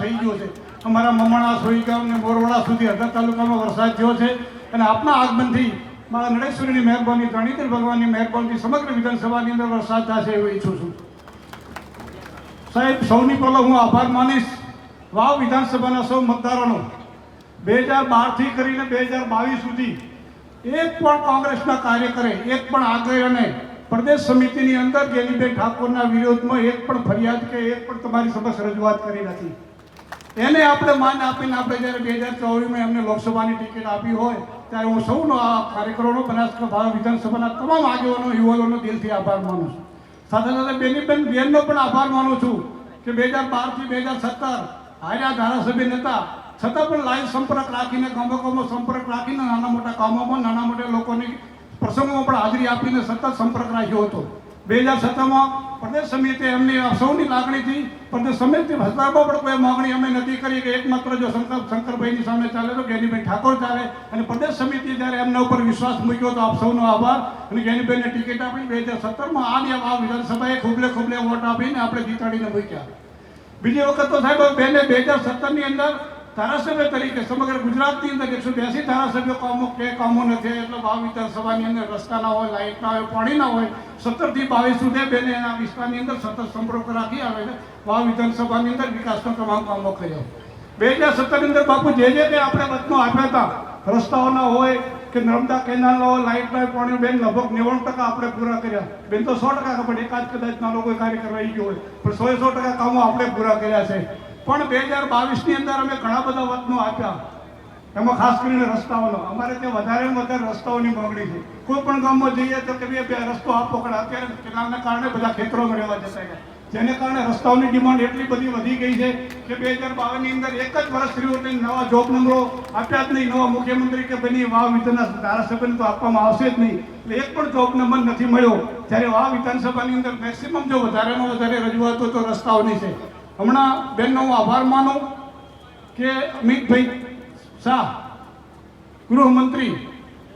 થઈ ગયો છે. અમારા મમણા સોઈગામ ને મોરવાડા સુધી હળદર તાલુકામાં વરસાદ થયો છે અને આપના આગમનથી મારા નડેશ્વરીની મહેરબાની ધણીધર ભગવાનની મહેરબાનીથી સમગ્ર વિધાનસભાની અંદર વરસાદ થશે એવું ઈચ્છું છું. સાહેબ, સૌની પહેલો હું આભાર માનીશ. વાવ વિધાનસભાના સૌ મતદારોનો. બે હજાર બારથી કરીને બે હજાર બાવીસ સુધી એક પણ કોંગ્રેસના કાર્યકરે, એક પણ આગેવાને પ્રદેશ સમિતિની અંદર ગેલીબેન ઠાકોરના વિરોધમાં એક પણ ફરિયાદ કે એક પણ તમારી સમક્ષ રજૂઆત કરી નથી. એને આપણે માન આપીને આપણે જ્યારે બે હજાર ચોવીસમાં એમને લોકસભાની ટિકિટ આપી હોય, ત્યારે હું સૌનો આ કાર્યકરોનો બનાસકાંઠા વિધાનસભાના તમામ આગેવાનો, યુવાનોનો દિલથી આભાર માનું છું. સાથે સાથે બેનીબેન બેનનો પણ આભાર માનું છું કે બે હજાર બારથી બે હજાર સત્તર હાર્યા ધારાસભ્ય નેતા, છતાં પણ લાઈવ સંપર્ક રાખીને ગામો ગામો સંપર્ક રાખીને, નાના મોટા કામોમાં, નાના મોટા લોકોની પ્રસંગોમાં પણ હાજરી આપીને સતત સંપર્ક રાખ્યો હતો. બે હજાર સત્તરમાં પ્રદેશ સમિતિ એમની સૌની લાગણીથી પ્રદેશ સમિતિ હસ્તામાં પણ કોઈ માગણી અમે નથી કરી કે એકમાત્ર જો શંકર શંકરભાઈની સામે ચાલે તો જ્ઞાનીબેન ઠાકોર ચાલે. અને પ્રદેશ સમિતિ જ્યારે એમના ઉપર વિશ્વાસ મૂક્યો તો આપ સૌનો આભાર. અને જ્ઞાનીબેનને ટિકિટ આપી બે હજાર સત્તરમાં આ આ વિધાનસભાએ ખૂબલે ખૂબલે વોટ આપીને આપણે જીતાડીને મૂક્યા. બીજી વખત તો સાહેબ બેને બે હજાર સત્તરની અંદર ધારાસભ્ય તરીકે સમગ્ર ગુજરાતની અંદર એકસો બ્યાસી ધારાસભ્યો કોમો કે કામો નથી એટલે ભાવ વિધાનસભાની અંદર રસ્તા ના હોય, લાઇટ ના હોય, પાણી ના હોય સત્તરથી બાવીસ સુધી બેને એના વિસ્તારની અંદર સતત સંપર્ક રાખી આવે છે. ભાવ વિધાનસભાની અંદર વિકાસના તમામ કામો કર્યો બે હજાર સત્તરની અંદર બાપુ જે જે કંઈ આપણે વચનો આપ્યા હતા રસ્તાઓના હોય કે નર્મદા હોય, લાઇટ ના પાણી બેન લગભગ નેવું ટકા આપણે પૂરા કર્યા. બેન તો સો ટકા ખબર, એકાદ કદાચ નાનો કોઈ કાર્યક્રમ રહી ગયો હોય, પણ સો સો ટકા કામો આપણે પૂરા કર્યા છે. પણ બે હજાર બાવીસની અંદર અમે ઘણા બધા વતનો આપ્યા. એમાં ખાસ કરીને રસ્તાઓનો. અમારે ત્યાં વધારે વધારે રસ્તાઓની માંગણી છે. કોઈ પણ ગામમાં જઈએ તો કે બે રસ્તો આપો પણ અત્યારે કેનાલના કારણે બધા ખેતરોમાં રહેવા જતા ગયા જેને કારણે રસ્તાઓની ડિમાન્ડ એટલી બધી વધી ગઈ છે કે બે હજાર બાવીસની અંદર એક જ વર્ષ થયું નવા જોબ નંબરો આપ્યા જ નહીં. નવા મુખ્યમંત્રી કે બની વાવ વિધાનસભા ધારાસભ્યને તો આપવામાં આવશે જ નહીં. એટલે એક પણ જોબ નંબર નથી મળ્યો. જ્યારે વાવ વિધાનસભાની અંદર મેક્સિમમ જો વધારેમાં વધારે રજૂઆતો તો રસ્તાઓની છે. હમણાં બેનનો હું આભાર માનું કે અમિતભાઈ શાહ, ગૃહમંત્રી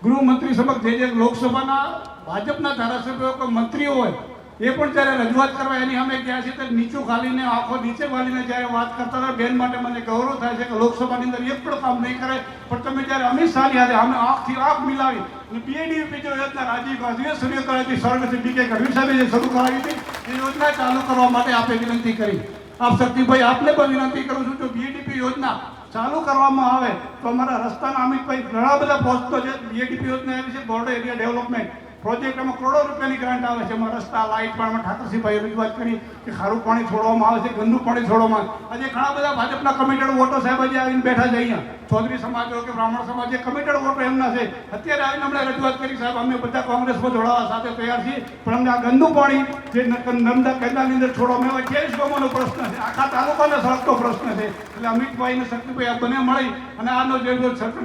ગૃહમંત્રી સમક્ષ જે જે લોકસભાના ભાજપના ધારાસભ્યો કે મંત્રીઓ હોય, એ પણ જ્યારે રજૂઆત કરવા એની અમે ગયા છે, ત્યારે નીચું ખાલીને આંખો નીચે વાલીને જ્યારે વાત કરતા હતા, બેન માટે મને ગૌરવ થાય છે કે લોકસભાની અંદર એક પણ કામ નહીં કરે, પણ તમે જ્યારે અમિત શાહની હાથે અમે આંખથી આંખ મિલાવી અને પીએડી જો યોજના રાજીવ ગાંધીએ સૂર્યકળાથી સ્વર્ગથી બી કે ગઢવી સાહેબે જે શરૂ કરાવી હતી, એ યોજના ચાલુ કરવા માટે આપે વિનંતી કરી. આપ શક્તિભાઈ, આપને પણ વિનંતી કરું છું, જો બીએડીપી યોજના ચાલુ કરવામાં આવે, તો અમારા રસ્તાના અમિતભાઈ ઘણા બધા પોસ્ટો છે. બીએડીપી યોજના વિશે બોર્ડર એરિયા ડેવલપમેન્ટ પ્રોજેક્ટમાં કરોડો રૂપિયાની ગ્રાન્ટ આવે છે. એમાં રસ્તા લાઇટ પણ ઠાકરસિંહભાઈએ રજૂઆત કરી કે ખારું પાણી છોડવામાં આવે છે, ગંદુ પાણી છોડવામાં. આજે ઘણા બધા ભાજપના કમિટેડ વોટો સાહેબ આજે આવીને બેઠા છે અહીંયા. ચૌધરી સમાજ કે બ્રાહ્મણ સમાજ કમિટેડ વોટો એમના છે. અત્યારે આવીને અમને રજૂઆત કરી, સાહેબ, અમે બધા કોંગ્રેસમાં જોડાવા સાથે તૈયાર છીએ. પણ અમને આ ગંદુ પાણી જે નર્મદા કેનાલની અંદર છોડવામાં આવે ત્રેવીસ ગામોનો પ્રશ્ન છે. આખા તાલુકાને સળગતો પ્રશ્ન છે. એટલે અમિતભાઈ અને શક્તિભાઈ આ બંને મળી અને આનો જે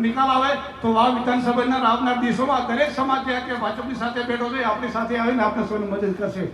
નિકાલ આવે, તો વાવ વિધાનસભાના આવનાર દિવસોમાં દરેક સમાજ કે ભાજપની સાથે બેઠો છે, આપણી સાથે આવીને આપણે સૌને મદદ કરશે.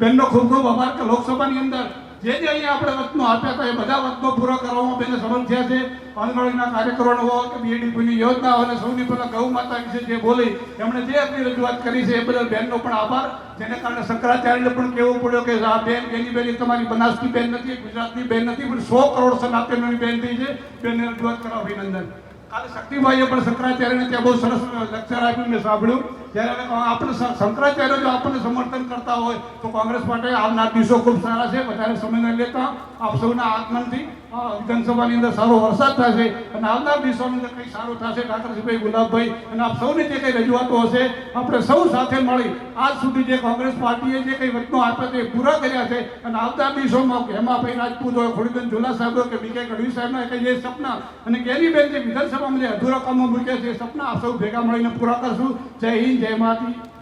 બેનનો ખૂબ ખૂબ આભાર કે લોકસભાની અંદર જે જે અહીંયા આપણે વચનો આપ્યા હતા, એ બધા વચનો પૂરા કરવામાં બેને સમર્થ થયા છે. આંગણવાડીના કાર્યક્રમો હોય કે બીએડીપીની યોજના અને સૌની પહેલાં ગૌ માતા વિશે જે બોલી, એમણે જે આપણી રજૂઆત કરી છે, એ બદલ બેનનો પણ આભાર. જેને કારણે શંકરાચાર્યને પણ કહેવું પડ્યો કે આ બેન, એની બેન તમારી બનાસની બેન નથી, ગુજરાતની બેન નથી, પણ સો કરોડ સનાતનોની બેન થઈ છે. બેનને રજૂઆત કરવા અભિનંદન. કાલે શક્તિભાઈએ પણ શંકરાચાર્યને ત્યાં બહુ સરસ લેક્ચર આપ્યું મેં સાંભળ્યું. જ્યારે આપણે શંકરાચાર્ય જો આપણને સમર્થન કરતા હોય, તો કોંગ્રેસ માટે આવનાર દિવસો ખૂબ સારા છે. વધારે સમય ન લેતા આપ સૌના આગમનથી વિધાનસભાની અંદર સારો વરસાદ થશે અને આવનાર દિવસોની અંદર કંઈ સારું થશે. ઠાકરસિંહભાઈ ગુલાબભાઈ અને આપ સૌની જે કંઈ રજૂઆતો હશે, આપણે સૌ સાથે મળી આજ સુધી જે કોંગ્રેસ પાર્ટીએ જે કંઈ વચનો આપ્યા છે એ પૂરા કર્યા છે. અને આવનાર દિવસોમાં હેમાભાઈ રાજપૂત હોય ખોડીબેન ઝુલા સાહેબ હોય કે બીકે ગઢવી સાહેબના કે જે સપના અને કેરીબેન જે વિધાનસભામાં અમને અધૂરા કામો મૂક્યા છે. સપના સૌ ભેગા મળીને પૂરા કરશું. જય હિન્દ, જય માતી